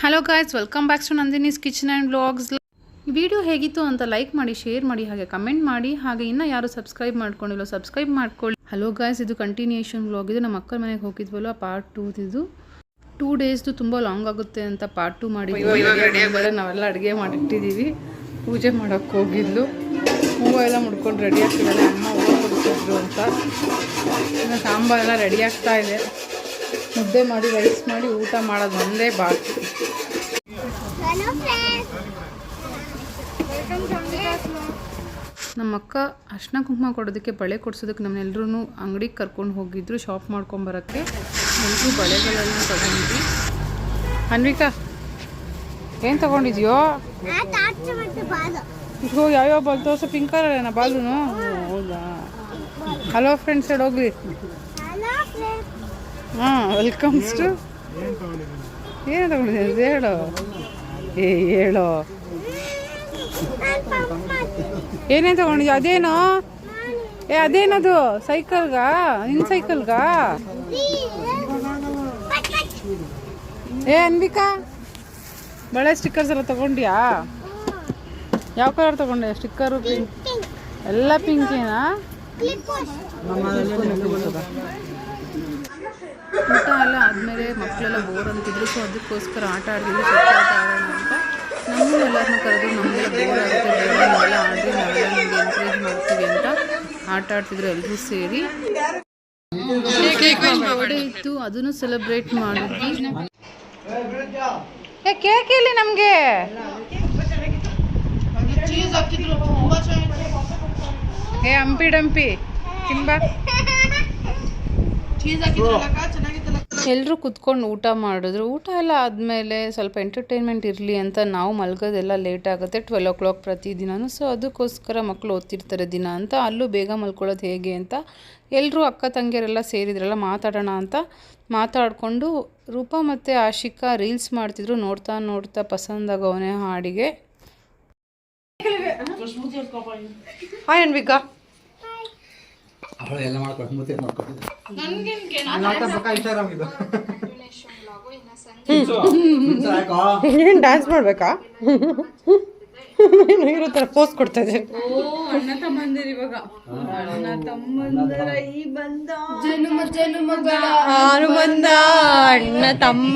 Hello guys welcome back to Nandini's kitchen and blogs video ಹೇಗಿತ್ತು ಅಂತ like ಮಾಡಿ share ಮಾಡಿ ಹಾಗೆ ಕಮೆಂಟ್ ಮಾಡಿ ಹಾಗೆ ಇನ್ನೂ ಯಾರು ಸಬ್ಸ್ಕ್ರೈಬ್ ಮಾಡ್ಕೊಂಡಿಲ್ಲ ಸಬ್ಸ್ಕ್ರೈಬ್ ಮಾಡ್ಕೊಳ್ಳಿ. ಹಲೋ ಗಾಯ್ಸ್ ಇದು ಕಂಟಿನ್ಯೂಷನ್ ಬ್ಲಾಗ್ ಇದು ನಮ್ಮ ಅಕ್ಕನ ಮನೆಗೆ ಹೋಗಿದ್ವಲ್ಲ ಪಾರ್ಟ್ ಟೂ ಇದು ಟೂ ಡೇಸ್ದು ತುಂಬ ಲಾಂಗ್ ಆಗುತ್ತೆ ಅಂತ ಪಾರ್ಟ್ ಟೂ ಮಾಡಿದ್ವಿ. ನಾವೆಲ್ಲ ಅಡುಗೆ ಮಾಡಿಟ್ಟಿದ್ದೀವಿ. ಪೂಜೆ ಮಾಡೋಕ್ಕೆ ಹೋಗಿದ್ಲು. ಹೂವು ಎಲ್ಲ ಮುಡ್ಕೊಂಡು ರೆಡಿ ಆಗ್ತಿದ್ದಾರೆ ಅಮ್ಮ ಹೂವು ಕೊಡ್ತಿದ್ರು ಅಂತ. ಇನ್ನು ಸಾಂಬಾರೆಲ್ಲ ರೆಡಿ ಆಗ್ತಾ ಇದೆ. ಮುದ್ದೆ ಮಾಡಿ ರೈಸ್ ಮಾಡಿ ಊಟ ಮಾಡೋದು ಒಂದೇ ಬಾಕಿ ಹಲೋ ಫ್ರೆಂಡ್ಸ್ ನಮ್ಮ ಅಕ್ಕ ಕುಂಕುಮ ಕೊಡೋದಕ್ಕೆ ಬಳೆ ಕೊಡ್ಸೋದಕ್ಕೆ ನಮ್ಮನ್ನೆಲ್ಲರೂ ಅಂಗಡಿಗೆ ಕರ್ಕೊಂಡು ಹೋಗಿದ್ರು ಶಾಪ್ ಮಾಡ್ಕೊಂಬರೋಕ್ಕೆ. ಎಲ್ಲರೂ ಬಳೆಗಳನ್ನು ತಗೊಂಡ್ವಿ. ಅನ್ವಿಕಾ, ಏನು ತಗೊಂಡಿದ್ಯೋ? ಇಗೋ ಯಾವ್ಯಾವ ಬಾಲ್ ತೋರ್ಸ? ಪಿಂಕ್ ಕಲರ್ ಬಾಲು ಹೌದಾ? ಹಲೋ ಫ್ರೆಂಡ್ಸ್ ಹೇಳಿ ಹೋಗ್ಲಿ. ಹಾಂ ವೆಲ್ಕಮ್ಸ್ ಟು ಏನು ತಗೊಂಡಿದ್ದೆ? ಹೇಳೋ? ಏ, ಹೇಳು? ಏನೇನು ತಗೊಂಡಿದ್ಯಾ? ಅದೇನು? ಏ, ಅದೇನದು? ಸೈಕಲ್ಗಾ? ನಿನ್ನ ಸೈಕಲ್ಗಾ? ಏ ಅನ್ಬಿಕಾ ಬಳೆ ಸ್ಟಿಕ್ಕರ್ಸ್ ಎಲ್ಲ ತಗೊಂಡ್ಯಾ? ಯಾವ ಕಲರ್ ತಗೊಂಡೆ? ಸ್ಟಿಕ್ಕರು ಪಿಂಕ್ ಎಲ್ಲ ಪಿಂಕೇನಾ ಊಟ ಎಲ್ಲ ಆದಮೇಲೆ ಮಕ್ಕಳೆಲ್ಲ ಬೋರ್ ಅಂತಿದ್ರು ಸೊ ಅದಕ್ಕೋಸ್ಕರ ಆಟ ಆಡಿದ್ರು ಅಂತ. ನಮ್ಮನ್ನು ಎಲ್ಲರನ್ನೂ ಕರೆದು ನಮಗೆ ಬೋರ್ ಆಗುತ್ತೆ ನಾವೆಲ್ಲ ಆಡಿ ನಾವೆಲ್ಲ ನಿಮಗೆ ಎನ್ಕರೇಜ್ ಮಾಡ್ತೀವಿ ಅಂತ ಆಟ ಆಡ್ತಿದ್ರು ಎಲ್ಲರೂ ಸೇರಿ. ಬರ್ಡೇ ಇತ್ತು? ಅದನ್ನು ಸೆಲೆಬ್ರೇಟ್ ಮಾಡಿದ್ವಿ. ಏ ಕೇಕ್ ಇಲ್ಲಿ ನಮಗೆ? ಏ ಹಂಪಿ ಡಂಪಿ ತಿಂಬಾ ಎಲ್ಲರೂ ಕುತ್ಕೊಂಡು ಊಟ ಮಾಡಿದ್ರು. ಊಟ ಎಲ್ಲ ಆದಮೇಲೆ ಸ್ವಲ್ಪ ಎಂಟರ್ಟೈನ್ಮೆಂಟ್ ಇರಲಿ ಅಂತ ನಾವು ಮಲ್ಗೋದೆಲ್ಲ ಲೇಟ್ ಆಗುತ್ತೆ ಟ್ವೆಲ್ ಓ ಕ್ಲಾಕ್ ಪ್ರತಿದಿನವೂ ಸೊ ಅದಕ್ಕೋಸ್ಕರ ಮಕ್ಕಳು ಓದ್ತಿರ್ತಾರೆ ದಿನ ಅಂತ. ಅಲ್ಲೂ ಬೇಗ ಮಲ್ಕೊಳ್ಳೋದು ಹೇಗೆ ಅಂತ ಎಲ್ಲರೂ ಅಕ್ಕ ತಂಗಿಯರೆಲ್ಲ ಸೇರಿದ್ರಲ್ಲ, ಮಾತಾಡೋಣ ಅಂತ ಮಾತಾಡಿಕೊಂಡು ರೂಪಾ ಮತ್ತು ಆಶಿಕಾ ರೀಲ್ಸ್ ಮಾಡ್ತಿದ್ರು. ನೋಡ್ತಾ ನೋಡ್ತಾ ಪಸಂದಾಗವನೇ ಹಾಡಿಗೆ. ಹಾಯ್ ಅನ್ವಿಕಾ ಅವಳು ಎಲ್ಲ ಮಾಡ್ಕೊಂಡು ಮೂತಿ ಮಾಡ್ಕೊಂಡಿದ್ದೆ ಏನು ಡ್ಯಾನ್ಸ್ ಮಾಡಬೇಕಾ? ಇರೋ ತರ ಪೋಸ್ ಕೊಡ್ತಾ ಇದ್ದಾರೆ? ಆರು ಬಂದ. ಅಣ್ಣ ತಮ್ಮ.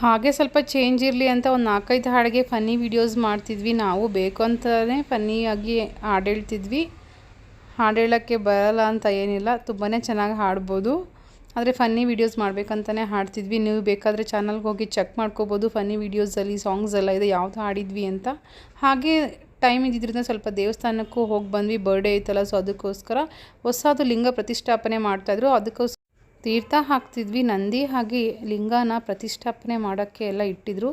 ಹಾಗೆ ಸ್ವಲ್ಪ ಚೇಂಜ್ ಇರಲಿ ಅಂತ ಒಂದು ನಾಲ್ಕೈದು ಹಾಡಿಗೆ ಫನ್ನಿ ವಿಡಿಯೋಸ್ ಮಾಡ್ತಿದ್ವಿ. ನಾವು ಬೇಕು ಅಂತಲೇ ಫನ್ನಿಯಾಗಿ ಹಾಡು ಹೇಳ್ತಿದ್ವಿ. ಹಾಡು ಹೇಳೋಕ್ಕೆ ಬರಲ್ಲ ಅಂತ ಏನಿಲ್ಲ. ತುಂಬಾ ಚೆನ್ನಾಗಿ ಹಾಡ್ಬೋದು. ಆದರೆ ಫನ್ನಿ ವೀಡಿಯೋಸ್ ಮಾಡಬೇಕಂತಲೇ ಹಾಡ್ತಿದ್ವಿ. ನೀವು ಬೇಕಾದರೆ ಚಾನಲ್ಗೆ ಹೋಗಿ ಚೆಕ್ ಮಾಡ್ಕೋಬೋದು. ಫನ್ನಿ ವೀಡಿಯೋಸಲ್ಲಿ ಸಾಂಗ್ಸ್ ಎಲ್ಲ ಇದೆ. ಯಾವ್ದು ಹಾಡಿದ್ವಿ ಅಂತ. ಹಾಗೆ ಟೈಮ್ ಇದ್ದಿದ್ದರಿಂದ ಸ್ವಲ್ಪ ದೇವಸ್ಥಾನಕ್ಕೂ ಹೋಗಿ ಬಂದ್ವಿ. ಬರ್ಡೇ ಐತಲ್ಲ ಸೊ ಅದಕ್ಕೋಸ್ಕರ ಹೊಸದು ಲಿಂಗ ಪ್ರತಿಷ್ಠಾಪನೆ ಮಾಡ್ತಾಯಿದ್ರು ಅದಕ್ಕೋಸ್ಕರ ತೀರ್ಥ ಹಾಕ್ತಿದ್ವಿ. ನಂದಿ ಹಾಗೆ ಲಿಂಗನ ಪ್ರತಿಷ್ಠಾಪನೆ ಮಾಡೋಕ್ಕೆ ಎಲ್ಲ ಇಟ್ಟಿದ್ರು.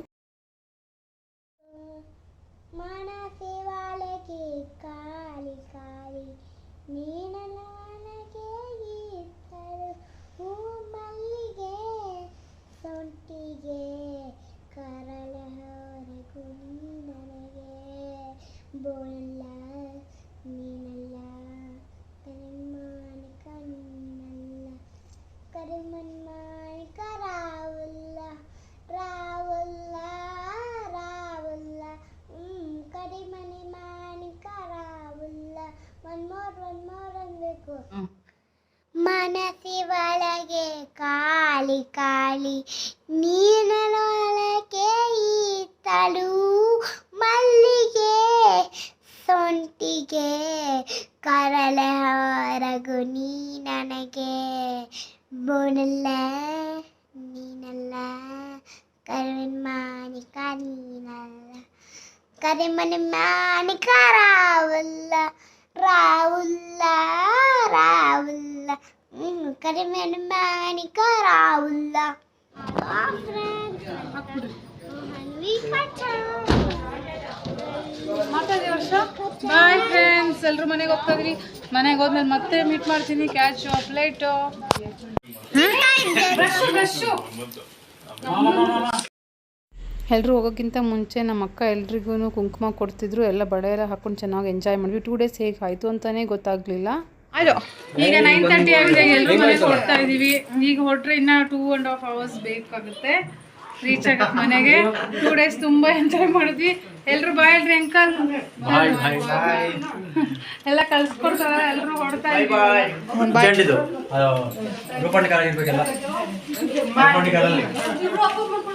ಮೋರ್ ಅನ್ಬೇಕು ಮನಸ್ಸಿ ಒಳಗೆ ಕಾಲಿ ಕಾಲಿ ನೀನೊಳಗೆ ಈತಳು ಮಲ್ಲಿಗೆ ಸೊಂಟಿಗೆ ಕರಳ ಹೊರಗು ನೀ ನನಗೆ ಬೋನಲ್ಲ ನೀನಲ್ಲ ಕರಿಮನ್ ಮಾಣಿಕ ನೀನಲ್ಲ ಮಾಣಿಕ ರಾವುಲ್ಲ ಫ್ರೆಂಡ್ಸ್ ಹನ್ವಿ ಪಚ ಮಾತಾಡಿ ವರ್ಷ. ಬಾಯ್ ಫ್ರೆಂಡ್ಸ್ ಎಲ್ಲರೂ ಮನೆಗೆ ಹೋಗ್ತಾ ಇದ್ರಿ? ಮನೆಗೆ ಹೋದ್ಮೇಲೆ ಮತ್ತೆ ಮೀಟ್ ಮಾಡ್ತೀನಿ. ಕ್ಯಾಚ್ ಪ್ಲೇಟು ಎಲ್ಲರೂ ಹೋಗೋಕ್ಕಿಂತ ಮುಂಚೆ ನಮ್ಮ ಅಕ್ಕ ಎಲ್ರಿಗೂ ಕುಂಕುಮ ಕೊಡ್ತಿದ್ರು ಎಲ್ಲ ಬಳೆ ಎಲ್ಲ ಹಾಕೊಂಡು ಚೆನ್ನಾಗಿ ಎಂಜಾಯ್ ಮಾಡಿದ್ವಿ. ಟೂ ಡೇಸ್ ಹೇಗೆ ಆಯಿತು ಅಂತಲೇ ಗೊತ್ತಾಗಲಿಲ್ಲ. ಆಯ್ತು ಈಗ ನೈನ್ ತರ್ಟಿ ಆಗಿದೆ ಎಲ್ಲರೂ ಮನೆಗೆ ಕೊಡ್ತಾ ಇದ್ದೀವಿ ಈಗ ಹೊರಟ್ರೆ ಇನ್ನ ಟೂ ಆ್ಯಂಡ್ ಹಾಫ್ ಅವರ್ಸ್ ಬೇಕಾಗುತ್ತೆ. ರೀಚ್ ಆಗಕ್ಕೆ ಮನೆಗೆ. ಟೂ ಡೇಸ್ ತುಂಬ ಎಂಜಾಯ್ ಮಾಡಿದ್ವಿ. ಎಲ್ಲರೂ ಬಾಯ್ ಅಲ್ರಿ ಅಂಕಲ್ ಎಲ್ಲ ಕಳ್ಸ್ಕೊಡ್ತಾರೆ ಎಲ್ಲರೂ ಹೊರಡ್ತಾ ಇದ್ದೀವಿ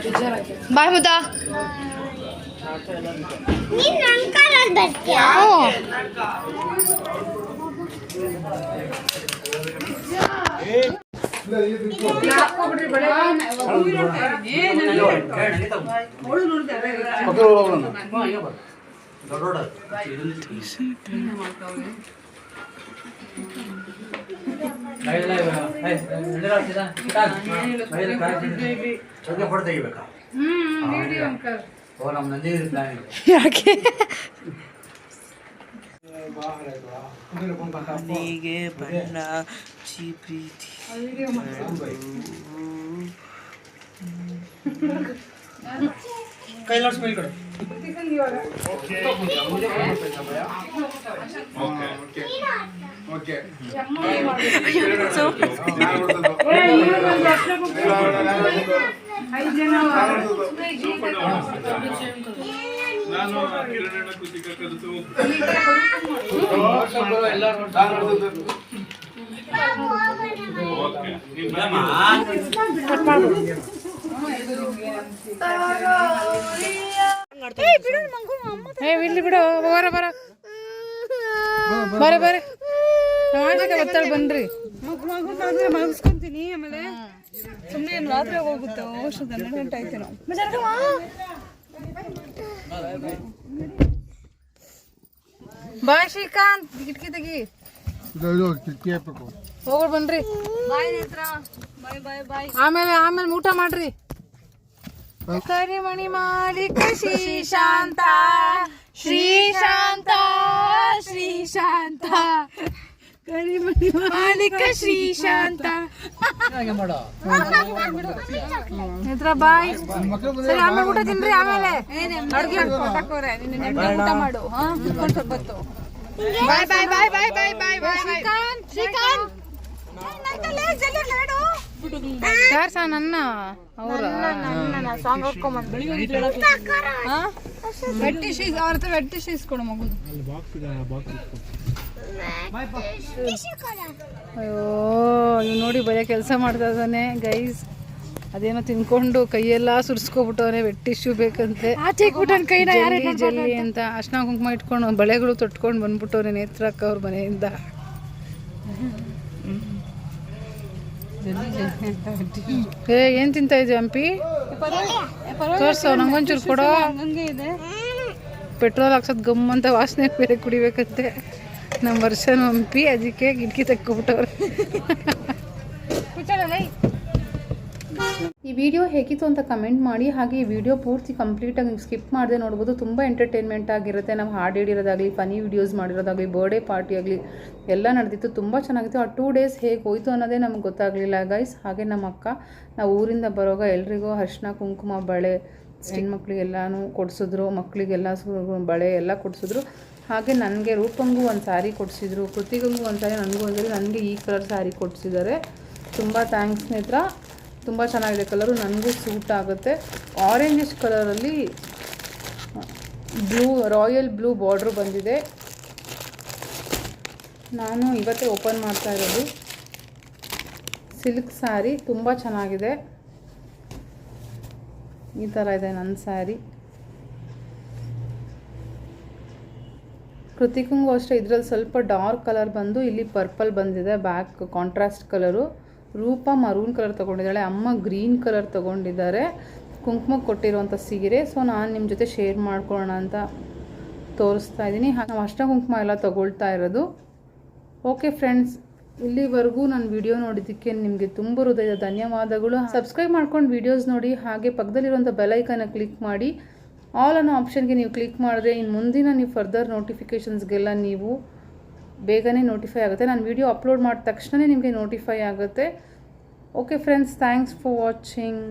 ಬನ್ನಿ ಬನ್ನಿ ತೋರ ಬಿಡ್ತಾರೆ ಬಾಯ್ ಶಿಶಾಂತ್ ಓಕೆ ಮುದ್ದ ಬಾಯ್ ಮುದ್ದ ನೀನ್ ನನ್ ಕಾಲಲ್ಲಿ ಬರ್ತೀಯಾ ಫೋಟೋ ತೆಗಿಬೇಕಾ ಓ ನಮ್ಮ ನಂದಿ ಪ್ಲಾನ್ ಇದೆ ಯಾಕೆ ಮನೆಗೆ ಬಣ್ಣ ಚಿ ಪ್ರೀತಿ ಕೈಲಾಡ್ಸ್ ಮೇಲೆ ಕೊಡು ಏ ಇಲ್ಲಿ ಬಿಡು ಬರ ಬರ ಬರ ಬರ ಆಶಿಕ ಒತ್ತಡ ಬನ್ರಿ ಮಲಗಿಸ್ಕೊಂತೀನಿ ಆಮೇಲೆ ಸುಮ್ಮನೆ ಏನು ರಾತ್ರಿ ಹೋಗುತ್ತೆ ಔಷಧ ಹನ್ನೆರಡು ಗಂಟೆ ಆಯ್ತೇನೋ ಬಾಯ್ ಶ್ರೀಕಾಂತ್ ಕಿಟಕಿ ತೆಗಿ. ಹೋಗೋಣ ಬನ್ರಿ. ಬಾಯ್ ನೇತ್ರ. ಬಾಯ್ ಬಾಯ್ ಬಾಯ್. ಆಮೇಲೆ ಆಮೇಲೆ ಊಟ ಮಾಡ್ರಿ. ಕರಿಮಣಿ ಮಾಲಿಕ ಶ್ರೀಶಾಂತ. ಶ್ರೀಶಾಂತ ಶ್ರೀಶಾಂತ. ಮಾಲೀಕ ಶ್ರೀಶಾಂತ ನೇತ್ರ ಬಾಯ್ ಸರಿ ಆಮೇಲೆ ಊಟ ತಿನ್ರಿ ಆಮೇಲೆ. ಅಡ್ಗೆ ಊಟ ಮಾಡು. ಹಾ ಕುತ್ಕೊಂಡು ಬಾಯ್ ಬಾಯ್ ಬಾಯ್ ಬಾಯ್ ಬಾಯ್ ಬಾಯ್ ಬಾಯ್ ಶ್ರೀಕಾಂತ್ ಶ್ರೀಕಾಂತ್. ಯಾರ್ ಸಹ? ನನ್ನ ಅವರ? ಸಾಂಗ್ ಹಾಕೊಂಬಂದು ಅವ್ರ ಹತ್ರ ವೆಟ್ಟಿ ಶೀಸ್ ಕೊಡು ಮಗುದು ಅಯ್ಯೋ ಇವ್ ನೋಡಿ ಬರೀ ಕೆಲಸ ಮಾಡ್ತಾ ಇದ್ದಾನೆ. ಗೈಸ್ ಅದೇನೋ ತಿನ್ಕೊಂಡು ಕೈಯೆಲ್ಲ ಸುರಿಸ್ಕೊಬಿಟ್ಟವನೆ ವೆಟ್ ಟಿಶ್ಯೂ ಬೇಕಂತೆ. ಜಲ್ಲಿ ಜಲ್ಲಿ ಅಂತ. ಅಶ್ನ ಕುಂಕುಮ ಇಟ್ಕೊಂಡು ಬಳೆಗಳು ತೊಟ್ಕೊಂಡು ಬಂದ್ಬಿಟ್ಟವ್ರೆ ನೇತ್ರಕ್ಕ ಅವ್ರ ಮನೆಯಿಂದ. ಏ ಏನ್ ತಿಂತಾ ಇದ್ವಿ ಹಂಪಿ? ತೋರ್ಸೋ ನಂಗೊಂಚೂರು ಕೊಡೋ. ಪೆಟ್ರೋಲ್ ಹಾಕ್ಸೋದು ಗಮ್ ಅಂತ ವಾಸನೆ ಬೇರೆ ಕುಡಿಬೇಕಂತೆ. ನಮ್ಮ ವರ್ಷನ ಹಂಪಿ ಅದಕ್ಕೆ ಗಿಟ್ಕಿ ತಕ್ಕೊಬಿಟ್ಟವ್ರೆ. ಈ ವಿಡಿಯೋ ಹೇಗಿತ್ತು ಅಂತ ಕಮೆಂಟ್ ಮಾಡಿ, ಹಾಗೆ ಈ ವಿಡಿಯೋ ಪೂರ್ತಿ ಕಂಪ್ಲೀಟಾಗಿ ಸ್ಕಿಪ್ ಮಾಡದೆ ನೋಡ್ಬೋದು. ತುಂಬ ಎಂಟರ್ಟೈನ್ಮೆಂಟ್ ಆಗಿರುತ್ತೆ. ನಾವು ಹಾಡು ಹೇಳಿರೋದಾಗಲಿ ಫನಿ ವಿಡಿಯೋಸ್ ಮಾಡಿರೋದಾಗಲಿ ಬರ್ಡೇ ಪಾರ್ಟಿ ಆಗಲಿ, ಎಲ್ಲ ನಡೆದಿತ್ತು. ತುಂಬ ಚೆನ್ನಾಗಿತ್ತು. ಆ ಟೂ ಡೇಸ್ ಹೇಗೆ ಹೋಯ್ತು ಅನ್ನೋದೇ ನಮ್ಗೆ ಗೊತ್ತಾಗಲಿಲ್ಲ ಗೈಸ್ ಹಾಗೆ ನಮ್ಮ ಅಕ್ಕ, ನಾವು ಊರಿಂದ ಬರೋವಾಗ ಎಲ್ರಿಗೂ ಅರ್ಶಿನ, ಕುಂಕುಮ, ಬಳೆ, ಹೆಣ್ಮಕ್ಳಿಗೆಲ್ಲನೂ ಕೊಡಿಸಿದ್ರು. ಮಕ್ಕಳಿಗೆಲ್ಲ ಬಳೆ ಎಲ್ಲ ಕೊಡಿಸಿದ್ರು. ಹಾಗೆ ನನಗೆ ರೂಪಂಗೂ ಒಂದು ಸ್ಯಾರಿ ಕೊಡಿಸಿದ್ರು, ಕೃತಿಗಂಗೂ ಒಂದು ಸ್ಯಾರಿ ನನಗೂ ಒಂದು ನನಗೆ ಈ ಕಲರ್ ಸ್ಯಾರಿ ಕೊಡಿಸಿದ್ದಾರೆ. ತುಂಬ ಥ್ಯಾಂಕ್ಸ್ ನೇತ್ರ ತುಂಬ ಚೆನ್ನಾಗಿದೆ ಕಲರು ನನಗೂ ಸೂಟ್ ಆಗುತ್ತೆ. ಆರೆಂಜಿಶ್ ಕಲರಲ್ಲಿ ಬ್ಲೂ ರಾಯಲ್ ಬ್ಲೂ ಬಾರ್ಡ್ರು ಬಂದಿದೆ. ನಾನು ಇವತ್ತೇ ಓಪನ್ ಮಾಡ್ತಾ ಇರೋದು. ಸಿಲ್ಕ್ ಸ್ಯಾರಿ ತುಂಬ ಚೆನ್ನಾಗಿದೆ. ಈ ಥರ ಇದೆ ನನ್ನ ಸ್ಯಾರಿ ಕೃತಿಕಂಗೂ ಅಷ್ಟೇ, ಇದರಲ್ಲಿ ಸ್ವಲ್ಪ ಡಾರ್ಕ್ ಕಲರ್ ಬಂದು ಇಲ್ಲಿ ಪರ್ಪಲ್ ಬಂದಿದೆ, back contrast colour. Roopa maroon colour ತೊಗೊಂಡಿದ್ದಾಳೆ, ಅಮ್ಮ ಗ್ರೀನ್ ಕಲರ್ ತೊಗೊಂಡಿದ್ದಾರೆ, ಕುಂಕುಮ ಕೊಟ್ಟಿರುವಂಥ ಸೀರೆ. ಸೊ, ನಾನು ನಿಮ್ಮ ಜೊತೆ ಶೇರ್ ಮಾಡ್ಕೊಳ್ಳೋಣ ಅಂತ ತೋರಿಸ್ತಾ ಇದ್ದೀನಿ. ನಾವು ಅಷ್ಟ ಕುಂಕುಮ ಎಲ್ಲ ತೊಗೊಳ್ತಾ ಇರೋದು. ಓಕೆ ಫ್ರೆಂಡ್ಸ್, ಇಲ್ಲಿವರೆಗೂ ನಾನು ವಿಡಿಯೋ ನೋಡಿದ್ದಕ್ಕೆ ನಿಮಗೆ ತುಂಬ ಹೃದಯದ ಧನ್ಯವಾದಗಳು. ಸಬ್ಸ್ಕ್ರೈಬ್ ಮಾಡ್ಕೊಂಡು ವಿಡಿಯೋಸ್ ನೋಡಿ, ಹಾಗೆ ಪಕ್ಕದಲ್ಲಿರುವಂಥ ಬೆಲೈಕನ್ನ ಕ್ಲಿಕ್ ಮಾಡಿ. ಆಲ್ ಅನ್ನೋ ಆಪ್ಷನ್ಗೆ ನೀವು ಕ್ಲಿಕ್ ಮಾಡಿದ್ರೆ ಇನ್ನು ಮುಂದಿನ ನೀವು ಫರ್ದರ್ ನೋಟಿಫಿಕೇಷನ್ಸ್ಗೆಲ್ಲ ನೀವು ಬೇಗನೆ ನೋಟಿಫೈ ಆಗುತ್ತೆ. ನಾನು ವಿಡಿಯೋ ಅಪ್ಲೋಡ್ ಮಾಡಿದ ತಕ್ಷಣವೇ ನಿಮಗೆ ನೋಟಿಫೈ ಆಗುತ್ತೆ. Okay friends thanks for watching